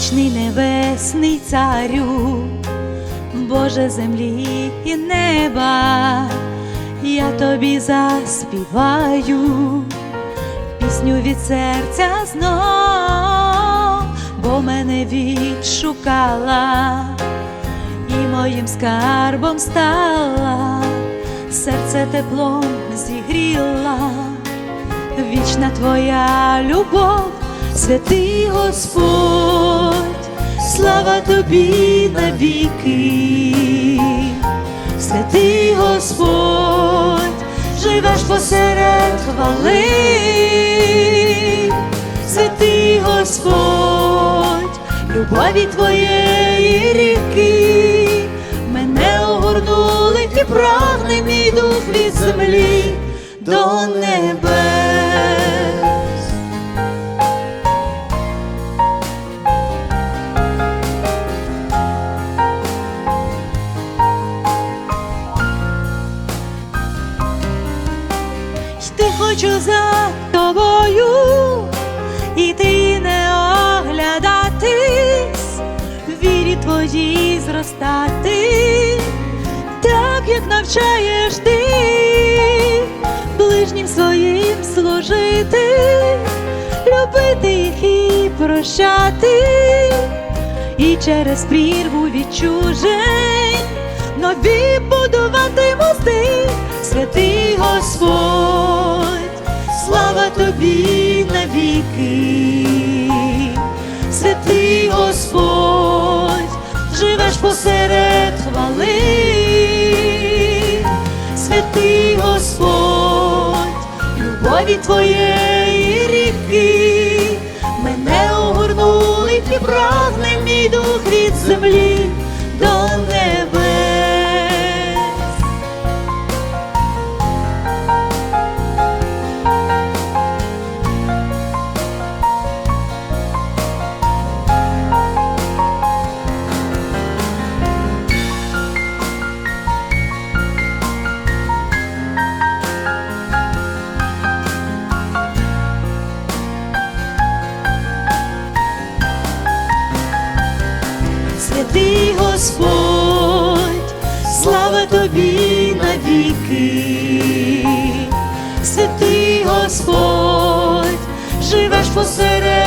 вічний небесний царю, Боже землі і неба, я тобі заспіваю пісню від серця знов, бо мене відшукала і моїм скарбом стала, серце теплом зігріла, вічна твоя любов, святий Господь, слава тобі навіки, святий Господь, живеш посеред хвали, святий Господь, любові твоєї ріки, мене огорнули і прагне мій дух від землі до небес. Хочу за тобою, іти не оглядатись, в вірі твоїй зростати, так як навчаєш ти, ближнім своїм служити, любити їх і прощати, і через прірву відчужень нові будувати мости, святий Господь, святий Господь, любові твоєї ріки, мене огорнули ти прагне мій дух від землі до небес. Господь, слава тобі навіки, святий Господь, живеш посеред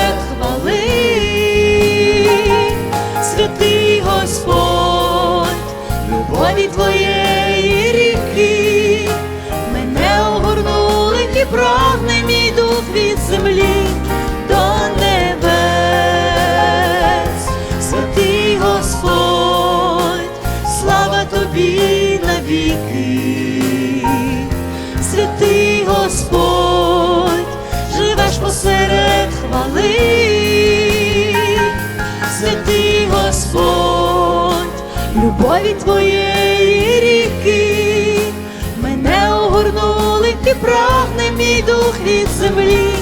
тобі навіки, святий Господь, живеш посеред хвали, святий Господь, любові твоєї ріки, мене огорнули, ти прагне мій дух від землі.